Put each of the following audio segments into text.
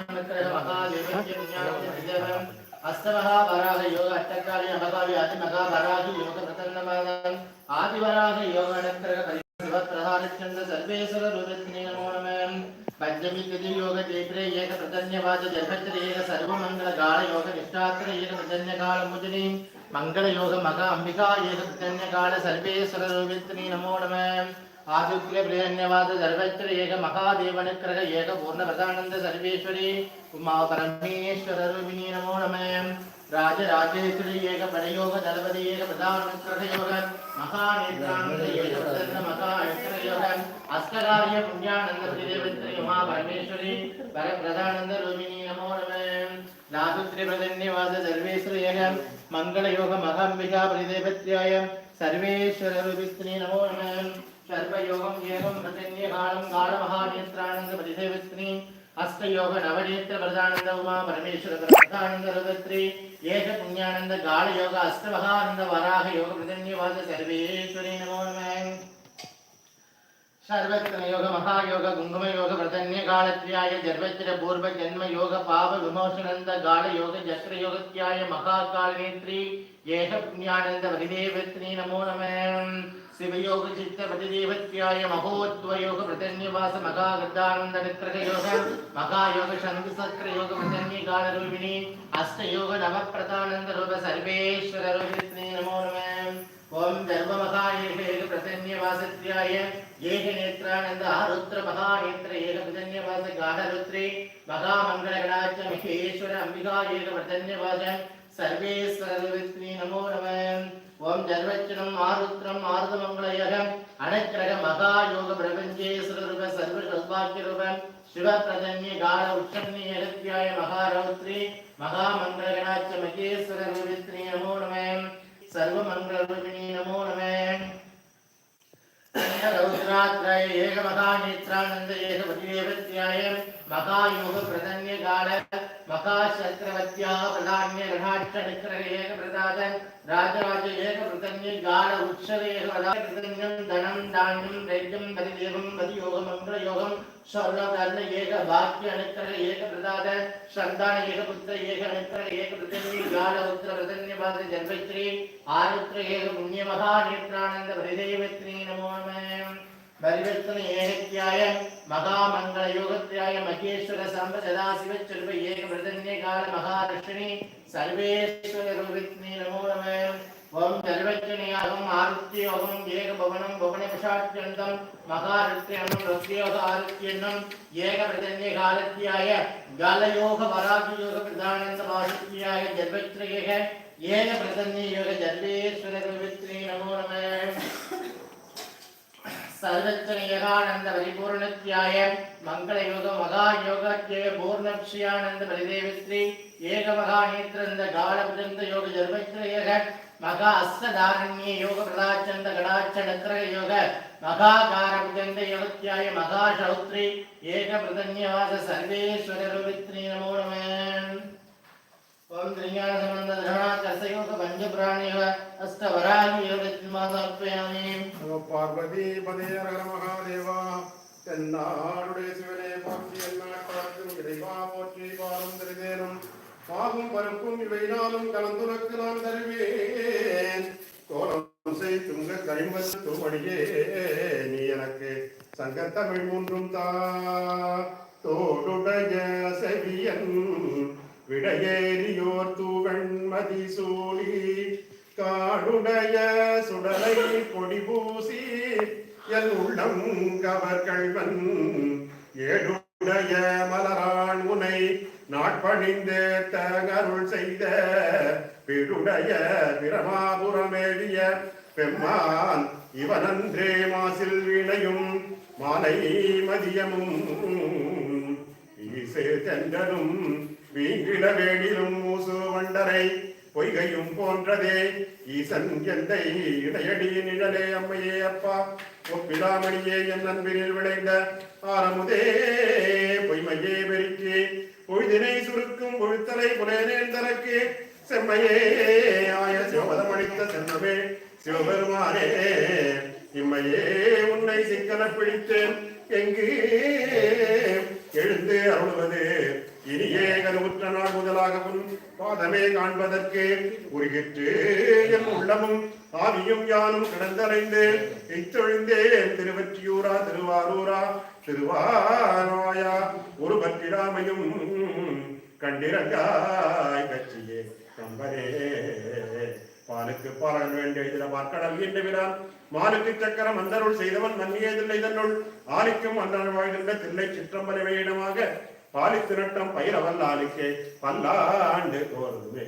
ஜர்வாச்சானக்கிரக மகாதேவஸ்ய புண்ணியானந்த விதேவம் அஸ்தமகா வராக யோக அட்டக்காரி அமகாவி ஆதி மகா வராகி யோக பிரதன்னமாதம் ஆதிவராக யோக அனக்கிரக பரி சிவப்பிரதானச்சந்திர சர்வேஸ்வர ரூபத்தினே நமோ நம பஞ்சமி திதி யோக ஜெயபிரே ஏக பிரதன்யவாத ஜர்பத்திர ஏக சர்வமங்கள கால யோக நிஷ்டாத்திர ஏக பிரதன்ய கால முஜனி மங்கள யோக மகா அம்பிகா ஏக பிரதன்ய ஆதித்ய பிரதன்யவாத சர்வத்திர ஏக மகாதேவனுக்கிரக ஏக பூர்ண சர்வேஸ்வரி. உமா பரமேஸ்வர நமோ நம. ராஜராஜேஸ்வரி ஏக பரயோக தளபதி ஏக பிரதானக்கிரக யோக. மகாநேத்ரானந்த ஏக பிரதன்ன யோக. புண்ணியானந்த உமா பரமேஸ்வரி ரூபிணி நமோ நம. நாதுத்ரி பிரதன்யவாத சர்வேஸ்வர ஏக. மகாம்பிகா பிரதேவத்யாய சர்வேஸ்வர ரூபித்ரி நமோ நம. சர்வயோகம் ஏகம் பிரதன்ய காலம் கால மகாநேத்ரானந்த பிரதேவத்ரி அஷ்டயோக நவநேத்திர பிரதானந்த உமா பரமேஸ்வர பிரதானந்த ரதத்ரி ஏக புண்ணியானந்த கால யோக அஸ்தமகானந்த வராக யோக பிரதன்யவாத சர்வேஸ்வரி நமோ நம சர்வத்திர யோக மகாயோக குங்கும யோக பிரதன்ய காலத்யாய ஜர்வத்திர பூர்வ ஜன்ம யோக பாவ விமோசனந்த கால யோக ஜஸ்ர யோகத்யாய மகா காலநேத்ரி ஏக புண்ணியானந்த வரிதேவத்ரி நமோ நம சிவயோக சித்த வரிதேவத்யாய மகோத்வ பிரதன்யவாச மகா கிருத்தானந்த மகாயோக யோக மகா யோக சங்கு சக்கர யோக பிரதன்ய ரூபிணி அஷ்ட நவ பிரதானந்த ரூப சர்வேஸ்வர ரூபித்ரி நமோ நம ஓம் தர்ம மகாயேக ஏக பிரசன்யவாசத்யாய ஏக நேத்ரானந்த ஆருத்ர மகாநேத்திர ஏக பிரதன்யவாச காடருத்ரே மகாமங்கள கடாச்ச மகேஸ்வர அம்பிகா ஏக பிரதன்யவாச சர்வேஸ்வர சர்வேஸ்வரவித்னி நமோ நம ஓம் ஜர்வச்சனம் ஆருத்ரம் ஆருதமங்கலயக அனக்கிரக மகா யோக பிரபஞ்சேஸ்வரருப சர்வ சௌபாக்கியருப சிவபிரதன்ய கால உச்சன்ய எகத்யாய மகாரௌத்ரி மகா மங்களகணாச்ச மகேஸ்வர ரூபித்ரி நமோ நமே சர்வ மங்கள ரூபிணி நமோ நமே. ரௌத்ராத்ராய ஏக மகா நேத்ரானந்த ஏக பதிவேபத்யாய மகா பிரதன்ய கால மகாசக்கரவர்த்தியா பிரதானிய விராட்சரித்திரேக பிரதாதன் ராஜராஜ ஏக பிரதன்ய கால உச்சரேக பிரதன்யம் தனம் தானியம் தைரியம் பரிதேவம் பதியோகம் மந்திரயோகம் சர்வதர்ண ஏக பாக்கிய அனுக்கர ஏக பிரதாத சந்தான ஏக நம ஓம் சர்வஜனியாகம் ஆருத்தியோகம் ஏக பவனம் பவன விஷாட்சந்தம் மகாருத்தியம் ரத்தியோக ஆருத்தியன்னம் ஏக பிரதன்ய காலத்தியாய கலயோக வராகி யோக பிரதானந்த பாஷத்தியாய ஜர்வத்ர ஏக ஏக பிரதன்ய யோக ஜர்வேஸ்வர ரூபித்னி സർവജ്ഞനേകാനന്ദ പരിപൂർണത്യായ മംഗളയോഗ മഹായോഗാധ്യയ പൂർണശ്രീയാനന്ദ പരിദേവിശ്രീ ഏകമഹാനേത്രന്ദ ഗാഢഭുജന്ത യോഗ ജർവജ്ഞനേക மகா அஸ்ததாரண்ய யோக பிரதாச்சந்த கடாச்சடக்கர யோக மகாகார புஜந்த யோகத்யாய மகா சௌத்ரி ஏக பிரதன்யவாத சர்வேஸ்வர ரூபித்ரி நமோ நமன் ओम त्रिज्ञान संबंध धरणा कर्षयोग पंचप्राणिव अष्टवराहि योगत्मादाप्यामि நம பார்வதி பதேர மகாதேவா தென்னாடுடைய சிவனே போற்றி எந்நாட்டார்க்கும் இறைவா போற்றி பாலும் திருதேனும் பாகும் பருப்பும் இவை நாளும் கலந்துனக்கு நான் தருவேன் கோலம் செய் துங்க கைம்பத்து துவடியே நீ எனக்கு சங்கத்தமிழ் மூன்றும் தா உடைய சுடலை பொடி பூசி என் உள்ளம் கவர்கள்வன் ஏடுடைய மலரான் உனை நாட்பணிந்தேத்த தகருள் செய்த பெருடைய பிரமாபுரமேவிய பெம்மான் இவனன்றே மாசில் வினையும் மாலை மதியமும். ஈசே தென்றலும் வீங்கிட வேணிலும் மூசு வண்டரை பொய்கையும் போன்றதே. ஈசன் எந்தை இடையடி நிழலே அம்மையே அப்பா. ஒப்பிடாமணியே என் அன்பினில் விளைந்த ஆரமுதே. பொய்மையே பெருக்கி பொழுதினை சுருக்கும் பொழுத்தலை புலேனேன் தனக்கு. செம்மையே ஆய சிவபதமளித்த அளித்த சிவபெருமானே இம்மையே உன்னை சிக்கன பிடித்தேன். பாதமே காண்பதற்கு உருகிற்று. என் உள்ளமும் ஆவியும் யானும் கிடந்தலைந்து இத்தொழிந்தேன் திருவற்றியூரா திருவாரூரா திருவாராயா. ஒரு பற்றிடாமையும் கண்டிரங்காய் கட்சியே கம்பரே. பாலுக்கு பாலன் வேண்டிய இதில் பார்க்கடல் என்றுகிறான் மாலுக்கு சக்கரம் அந்தருள் செய்தவன் மன்னியதில்லை தன்னுள் ஆலிக்கும் அன்றன் வாழ்கின்ற தில்லை சிற்றம்பலமே இடமாக பாலித்து நட்டம் பல்லாண்டு தோறுமே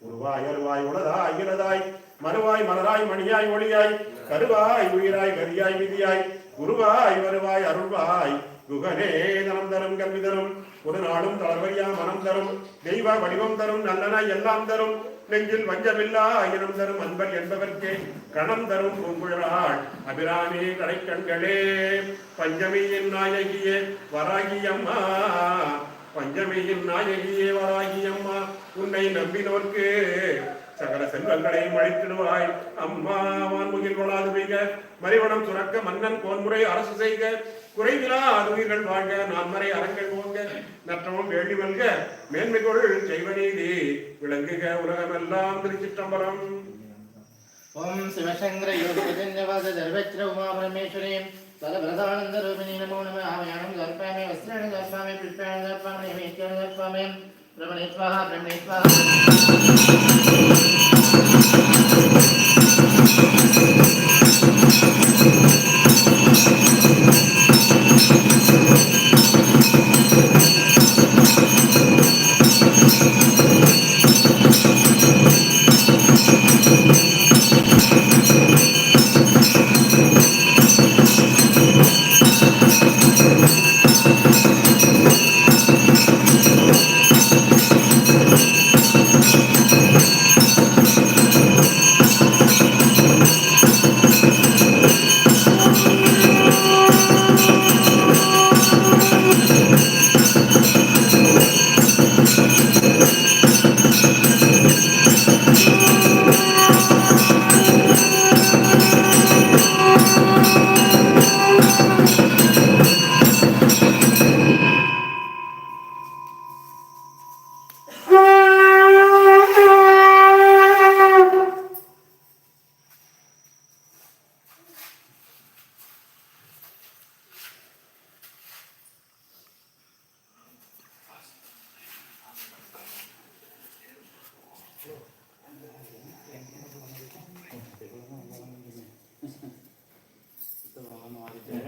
உருவாய் அருவாய் உளதாய் இலதாய் மறுவாய் மலராய் மணியாய் ஒளியாய் கருவாய் உயிராய் கரியாய் விதியாய் குருவாய் வருவாய் அருள்வாய். குகனே நலம் தரும் கல்வி தரும் ஒரு நாளும் தளர்வையா மனம் தரும் தெய்வ வடிவம் தரும் நல்லனாய் எல்லாம் தரும். நெஞ்சில் வஞ்சமில்லா ஆயிரம் தரும் அன்பர் என்பவர்க்கே கணம் தரும் பூங்குழலாள். அபிராமி கடைக்கண்களே பஞ்சமியின் நாயகியே வராகியம்மா. பஞ்சமியின் நாயகியே வராகியம்மா. உன்னை நம்பினோர்க்கு சகல செல்வங்களையும் அழித்திடுவாய். அம்மா வான்முகில் கொள்ளாது மிக மறைவனம் சுரக்க மன்னன் போன்முறை அரசு செய்க. குறைவிலா அதுவீர்கள் வாழ்க. நான்மறை அரங்கள் போங்க. நற்றமும் வேள்வி மல்க. மேன்மைகொள் செய்வநீதி விளங்குக உலகமெல்லாம் திருச்சிற்றம்பலம். ஓம் சிவசங்கர யோகஜன்யவாத தர்வச்சிர உமா பரமேஸ்வரீம் தலபிரதானந்த ரூபிணி நமோ நம. ஆமயானம் தர்ப்பாமே வஸ்திராணி தர்ப்பாமே புஷ்பாணி தர்ப்பாமே நிவேத்தியாணி தர்ப்பாமே பிரமணேஸ்வாக பிரம்மேஸ்வாக. Yeah.